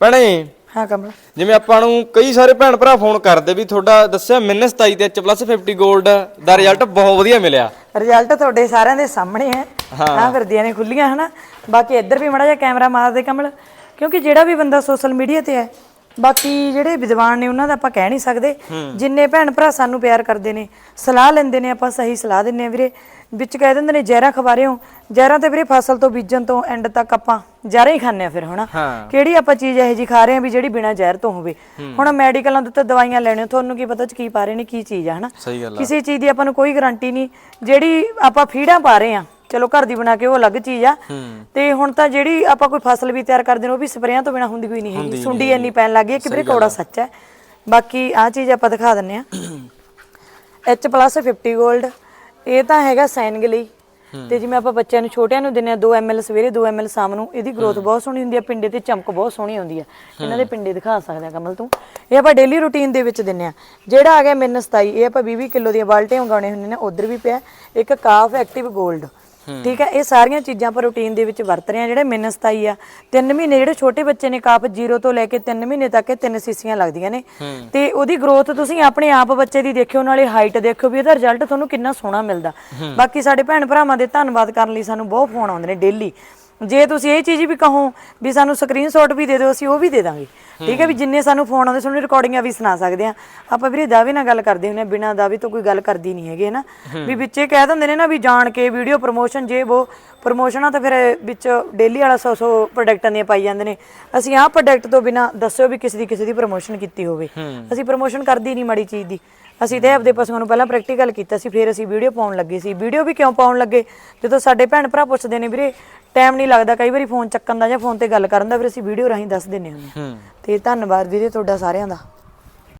ਭੈਣੇ? ਹਾਂ ਕਮਲ। ਜਿਵੇਂ ਆਪਾਂ ਨੂੰ ਕਈ ਸਾਰੇ ਭੈਣ ਭਰਾ ਫੋਨ ਕਰਦੇ ਵੀ ਤੁਹਾਡਾ ਦੱਸਿਆ ਮਿੰਨਸ 27 ਤੇ H+ 50 골ਡ ਦਾ ਰਿਜ਼ਲਟ ਬਹੁਤ ਵਧੀਆ ਮਿਲਿਆ। ਰਿਜ਼ਲਟ ਤੁਹਾਡੇ ਸਾਰਿਆਂ ਦੇ ਸਾਹਮਣੇ ਹੈ। ਹਾਂ। ਫਿਰਦੀਆਂ ਨੇ ਖੁੱਲੀਆਂ ਹਨਾ? ਬਾਕੀ ਇੱਧਰ ਵੀ ਮੜਾ ਜਿਹਾ ਕੈਮਰਾ ਮਾਰ ਦੇ ਕਮਲ। ਕਿਉਂਕਿ ਜਿਹੜਾ ਵੀ ਬੰਦਾ ਸੋਸ਼ਲ ਮੀਡੀਆ ਤੇ ਹੈ ਬਾਕੀ ਜਿਹੜੇ ਵਿਦਵਾਨ ਨੇ ਉਹਨਾਂ ਦਾ ਆਪਾਂ ਕਹਿ ਨਹੀਂ ਸਕਦੇ। ਜਿੰਨੇ ਭੈਣ ਭਰਾ ਸਾਨੂੰ ਪਿਆਰ ਕਰਦੇ ਨੇ ਸਲਾਹ ਲੈਂਦੇ ਨੇ ਆਪਾਂ ਸਹੀ ਸਲਾਹ ਦਿੰਨੇ ਆ ਵੀਰੇ। ਵਿੱਚ ਕਹਿ ਦਿੰਦੇ ਨੇ ਜ਼ਹਿਰਾਂ ਖਵਾਰਿਓ। ਜ਼ਹਿਰਾਂ ਤੇ ਵੀਰੇ ਫਸਲ ਤੋਂ ਬੀਜਣ ਤੋਂ ਐਂਡ ਤੱਕ ਆਪਾਂ ਜ਼ਹਿਰਾਂ ਹੀ ਖਾਂਦੇ ਆ ਫਿਰ ਹਨਾ। ਕਿਹੜੀ ਆਪਾਂ ਚੀਜ਼ ਇਹੋ ਜੀ ਖਾ ਰਹੇ ਆ ਵੀ ਜਿਹੜੀ ਬਿਨਾਂ ਜ਼ਹਿਰ ਤੋਂ ਹੋਵੇ। ਹੁਣ ਮੈਡੀਕਲਾਂ ਦੇ ਉੱਤੇ ਦਵਾਈਆਂ ਲੈਣੇ ਤੁਹਾਨੂੰ ਕੀ ਪਤਾ ਚ ਕੀ ਪਾ ਰਹੇ ਨੇ ਕੀ ਚੀਜ਼ ਆ ਹਨਾ? ਕਿਸੇ ਚੀਜ਼ ਦੀ ਆਪਾਂ ਨੂੰ ਕੋਈ ਗਾਰੰਟੀ ਨਹੀਂ। ਜਿਹੜੀ ਆਪਾਂ ਫੀਡਾਂ ਪਾ ਰਹੇ ਆ ਚਲੋ ਘਰ ਦੀ ਬਣਾ ਕੇ ਉਹ ਅਲੱਗ ਚੀਜ਼ ਆ। ਤੇ ਹੁਣ ਤਾਂ ਜਿਹੜੀ ਆਪਾਂ ਕੋਈ ਫਸਲ ਵੀ ਤਿਆਰ ਕਰਦੇ ਨੇ ਉਹ ਵੀ ਸਪਰੇਆਂ ਤੋਂ ਬਿਨਾ ਹੁੰਦੀ ਕੋਈ ਨਹੀਂ ਹੈਗੀ। ਸੁੰਡੀ ਇੰਨੀ ਪੈਣ ਲੱਗੀ ਹੈ ਕਿ ਵੀਰੇ ਕੌੜਾ ਸੱਚ ਹੈ। ਬਾਕੀ ਆ ਚੀਜ਼ ਆਪਾਂ ਦਿਖਾ ਦਿੰਨੇ ਆ H+ 50 골ਡ ਇਹ ਤਾਂ ਹੈਗਾ ਸਾਈਨਿੰਗ ਲਈ ਤੇ ਜਿਵੇਂ ਆਪਾਂ ਬੱਚਿਆਂ ਨੂੰ ਛੋਟਿਆਂ ਨੂੰ ਦਿੰਨੇ ਆ 2 ml ਸਵੇਰੇ 2 ml ਸ਼ਾਮ ਨੂੰ ਇਹਦੀ ਗਰੋਥ ਬਹੁਤ ਸੋਹਣੀ ਹੁੰਦੀ ਆ ਪਿੰਡੇ ਤੇ ਚਮਕ ਬਹੁਤ ਸੋਹਣੀ ਹੁੰਦੀ ਆ ਇਹਨਾਂ ਦੇ ਪਿੰਡੇ ਦਿਖਾ ਸਕਦੇ ਆ ਕਮਲ ਤੂੰ। ਇਹ ਆਪਾਂ ਡੇਲੀ ਰੂਟੀਨ ਦੇ ਵਿੱਚ ਦਿੰਨੇ ਆ ਜਿਹੜਾ ਆ ਗਿਆ ਮਿਨ 27 ਇਹ ਆਪਾਂ 20 ਕਿਲੋ ਦੀਆਂ ਬਾਲਟੀਆਂ ਮੰਗਾਉਣੇ ਹੁੰਦੇ ਨੇ ਉਧਰ ਵੀ ਪਿਆ। ਇੱਕ ਕਾਫ ਐਕਟਿਵ 골ਡ ਠੀਕ ਹੈ ਇਹ ਸਾਰੀਆਂ ਚੀਜ਼ਾਂ ਆਪਾਂ ਰੂਟੀਨ ਦੇ ਵਿੱਚ ਵਰਤ ਰਹੇ ਆ ਜਿਹੜੇ ਮਿਨ 27 ਆ। 3 ਮਹੀਨੇ ਜਿਹੜੇ ਛੋਟੇ ਬੱਚੇ ਨੇ ਕਾਫ 0 ਤੋਂ ਲੈ ਕੇ 3 ਮਹੀਨੇ ਤੱਕ ਇਹ ਤਿੰਨ ਸੀਸੀਆਂ ਲੱਗਦੀਆਂ ਨੇ। ਤੇ ਉਹਦੀ ਗਰੋਥ ਤੁਸੀਂ ਆਪਣੇ ਆਪ ਬੱਚੇ ਦੀ ਦੇਖਿਓ ਨਾਲੇ ਹਾਈਟ ਦੇਖਿਓ ਵੀ ਇਹਦਾ ਰਿਜ਼ਲਟ ਤੁਹਾਨੂੰ ਕਿੰਨਾ ਸੋਹਣਾ ਮਿਲਦਾ। ਬਾਕੀ ਸਾਡੇ ਭੈਣ ਭਰਾਵਾਂ ਦੇ ਧੰਨਵਾਦ ਕਰਨ ਲਈ ਸਾਨੂੰ ਬਹੁਤ ਫੋਨ ਆਉਂਦੇ ਨੇ ਡੇਲੀ ਜੇ ਤੁਸੀਂ ਇਹ ਚੀਜ਼ ਵੀ ਕਹੋ ਵੀ ਸਾਨੂੰ ਸਕਰੀਨਸ਼ਾਟ ਵੀ ਦੇ ਦਿਓ ਅਸੀਂ ਉਹ ਵੀ ਦੇ ਦਾਂਗੇ। ਠੀਕ ਹੈ ਵੀ ਜਿੰਨੇ ਸਾਨੂੰ ਫੋਨ ਆਉਂਦੇ ਸਾਨੂੰ ਰਿਕਾਰਡਿੰਗਾਂ ਵੀ ਸੁਣਾ ਸਕਦੇ ਆ ਆਪਾਂ ਵੀਰੇ ਦਾਅਵੇ ਨਾਲ ਗੱਲ ਕਰਦੇ ਹੁੰਦੇ ਆ ਬਿਨਾਂ ਦਾਅਵੇ ਤੋਂ ਕੋਈ ਗੱਲ ਕਰਦੀ ਨਹੀਂ ਹੈਗੇ ਨਾ ਵੀ ਵਿੱਚੇ ਕਹਿ ਦਿੰਦੇ ਨੇ ਨਾ ਵੀ ਜਾਣ ਕੇ ਵੀਡੀਓ ਪ੍ਰੋਮੋਸ਼ਨ ਜੇ ਉਹ ਪ੍ਰੋਮੋਸ਼ਨਾਂ ਤਾਂ ਫਿਰ ਵਿੱਚ ਡੇਲੀ ਵਾਲਾ 100 100 ਪ੍ਰੋਡਕਟਾਂ ਦੀਆਂ ਪਾਈ ਜਾਂਦੇ ਨੇ। ਅਸੀਂ ਆਹ ਪ੍ਰੋਡਕਟ ਤੋਂ ਬਿਨਾਂ ਦੱਸਿਓ ਵੀ ਕਿਸੇ ਦੀ ਕਿਸੇ ਦੀ ਪ੍ਰੋਮੋਸ਼ਨ ਕੀਤੀ ਹੋਵੇ। ਅਸੀਂ ਪ੍ਰੋਮੋਸ਼ਨ ਕਰਦੀ ਨਹੀਂ ਮਾੜੀ ਚੀਜ਼ ਦੀ। ਅਸੀਂ ਤੇ ਆਪਦੇ ਪਸ਼ੂਆਂ ਨੂੰ ਪਹਿਲਾਂ ਪ੍ਰੈਕਟੀਕਲ ਕੀਤਾ ਸੀ ਫਿਰ ਅਸੀਂ ਵੀਡੀਓ ਪਾਉਣ ਲੱਗੇ ਸੀ। ਵੀਡੀਓ ਵੀ ਕਿਉਂ ਪਾਉਣ ਲੱਗੇ? ਜਦੋਂ ਸਾਡੇ ਭੈਣ ਭਰਾ ਪੁੱਛਦੇ ਨੇ ਵੀਰੇ ਟਾਈਮ ਨਹੀਂ ਲੱਗਦਾ ਕਈ ਵਾਰੀ ਫੋਨ ਚੱਕਣ ਦਾ ਜਾਂ ਫੋਨ ਤੇ ਗੱਲ ਕਰਨ ਦਾ ਫਿਰ ਅਸੀਂ ਵੀਡੀਓ ਰਾਹੀਂ ਦੱਸ ਦਿੰਨੇ ਹੁੰਦੇ ਹਾਂ। ਤੇ ਧੰਨਵਾਦ ਵੀਰੇ ਤੁਹਾਡਾ ਸਾਰਿਆਂ ਦਾ।